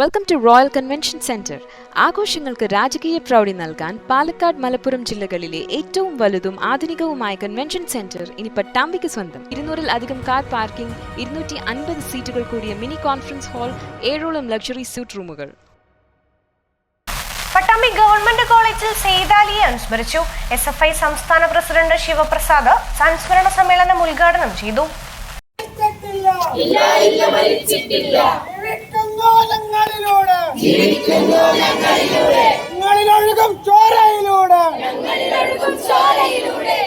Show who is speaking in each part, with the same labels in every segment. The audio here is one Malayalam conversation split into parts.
Speaker 1: Welcome to royal convention centre ആഘോഷങ്ങൾക്ക് രാജകീയ പ്രൗഢി നൽകാൻ പാലക്കാട് മലപ്പുറം ജില്ലകളിലെ ഏറ്റവും വലുതും ആധുനികവുമായ കൺവെൻഷൻ സെന്റർ ഇനി പട്ടാമ്പിക്ക് സ്വന്തം. ഇരുന്നൂറിൽ അധികം കാർ പാർക്കിംഗ് ഇരുന്നൂറ്റി അൻപത് സീറ്റുകൾ കൂടിയ മിനി കോൺഫറൻസ് ഹാൾ ഏഴോളം ലക്ഷറി സ്യൂട്ട് റൂമുകൾ.
Speaker 2: പട്ടാമ്പി ഗവൺമെന്റ് കോളേജിൽ സെയ്താലിയെ അനുസ്മരിച്ചു. എസ് എഫ് ഐ സംസ്ഥാന പ്രസിഡന്റ് ശിവപ്രസാദ് സംസ്മരണ സമ്മേളനം ഉദ്ഘാടനം ചെയ്തു.
Speaker 3: ഇല്ല ഇല്ല ഞങ്ങളിലൂടെ ഞങ്ങളിലൊഴുകും ചോരയിലൂടെ.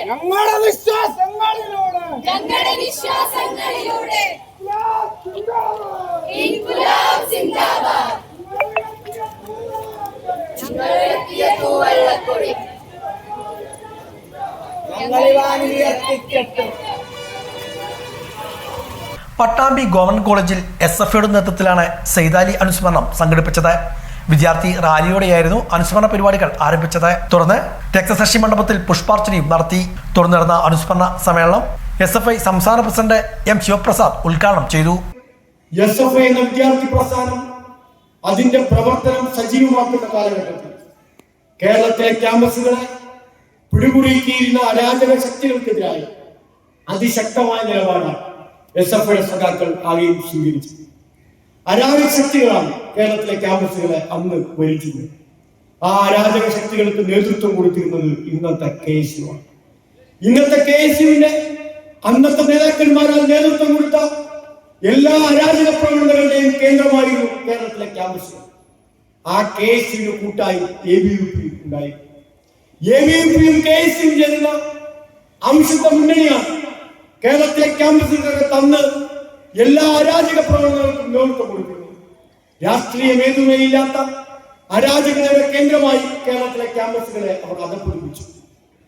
Speaker 3: ഞങ്ങളുടെ വിശ്വാസങ്ങളിലൂടെ.
Speaker 4: ഞങ്ങളുടെ വിശ്വാസങ്ങളിലൂടെ.
Speaker 3: ഞങ്ങളിവാനുയർത്തിക്കെട്ടും
Speaker 5: പട്ടാമ്പി ഗവൺമെന്റ് കോളേജിൽ എസ് എഫ് ഐയുടെ നേതൃത്വത്തിലാണ് സെയ്താലി അനുസ്മരണം സംഘടിപ്പിച്ചത്. വിദ്യാർത്ഥി റാലിയോടെയായിരുന്നു അനുസ്മരണ പരിപാടികൾ ആരംഭിച്ചത്. തുടർന്ന് രക്തസാക്ഷി മണ്ഡപത്തിൽ പുഷ്പാർച്ചനയും നടത്തി. തുടർന്ന് നടന്ന അനുസ്മരണ സമ്മേളനം എസ് എഫ് ഐ സംസ്ഥാന പ്രസിഡന്റ് എം ശിവപ്രസാദ് ഉദ്ഘാടനം ചെയ്തു.
Speaker 6: എസ് എഫ് ഐ എന്ന വിദ്യാർത്ഥി പ്രസ്ഥാനം അതിന്റെ പ്രവർത്തനം സജീവമാക്കുന്ന കാലഘട്ടത്തിൽ കേരളത്തിലെ ക്യാമ്പസുകളെ പിടിമുറുക്കിയിരുന്ന അരാജക ശക്തികൾക്കെതിരായി അതിശക്തമായ നിലപാടാണ് എസ് എഫ് ഐ സഖാക്കൾ ആകെയും സ്വീകരിച്ചു. അരാജക ശക്തികളാണ് കേരളത്തിലെ ക്യാമ്പസുകളെ അന്ന് ഭരിച്ചത്. ആ അരാജക ശക്തികൾക്ക് നേതൃത്വം കൊടുത്തിരുന്നത് ഇന്നത്തെ കെ എസ് യു ആണ് ഇന്നത്തെ കെ എസ് യുവിന്റെ അന്നത്തെ നേതാക്കന്മാരാൽ നേതൃത്വം കൊടുത്ത എല്ലാ അരാജക പ്രവണതകളുടെയും കേന്ദ്രമായിരുന്നു കേരളത്തിലെ ക്യാമ്പസ് ആ കെ എസ് യുവിന് കൂട്ടായി എ ബി യു പി ഉണ്ടായി. എ ബി യു പിയും കെ എസ് യുവും ചേരുന്ന അംശത്തെ മുന്നണിയാണ് കേരളത്തിലെ ക്യാമ്പസിനൊക്കെ തന്ന് എല്ലാ അരാജക പ്രവർത്തനങ്ങൾക്കും നേതൃത്വം കൊടുക്കുന്നു. രാഷ്ട്രീയ മേധുമയില്ലാത്ത അരാജകരുടെ കേന്ദ്രമായി കേരളത്തിലെ ക്യാമ്പസുകളെ അവർ അധപ്പതിപ്പിച്ചു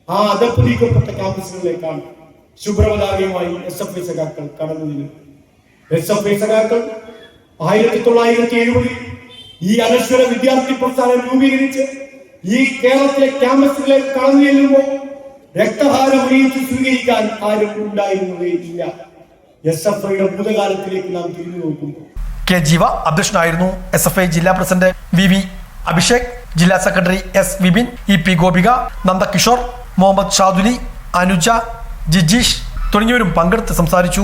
Speaker 6: ആ അധപ്പതിക്കപ്പെട്ട ക്യാമ്പസുകളിലേക്കാണ് ശുഭ്രപതാകയുമായി എസ് എഫ് ഐ സഖാക്കൾ കടന്നു നിന്നത്. എസ് എഫ് ഐ സഖാക്കൾ ആയിരത്തി തൊള്ളായിരത്തി എഴുപതിൽ ഈ അനശ്വര വിദ്യാർത്ഥി പ്രസ്ഥാനം രൂപീകരിച്ച് ഈ കേരളത്തിലെ ക്യാമ്പസുകളിലേക്ക് കടന്നു ചെല്ലുമ്പോൾ രക്തഹാരം അറിയിച്ച് സ്വീകരിക്കാൻ ആരും ഉണ്ടായിരുന്നതേ ഇല്ല. എസ് എഫ് ഐയുടെ ഭൂതകാലത്തിലേക്ക് നാം തിരിഞ്ഞു നോക്കുമ്പോൾ.
Speaker 5: കെ ജീവ അധ്യക്ഷനായിരുന്നു എസ് എഫ് ഐ ജില്ലാ പ്രസിഡന്റ് വി വി അഭിഷേക് ജില്ലാ secretary S Vipin E P Gopika Nandakishore Muhammad Shaduli Anuja Jijeesh തുടങ്ങിയവരും പങ്കെടുത്ത് സംസാരിച്ചു.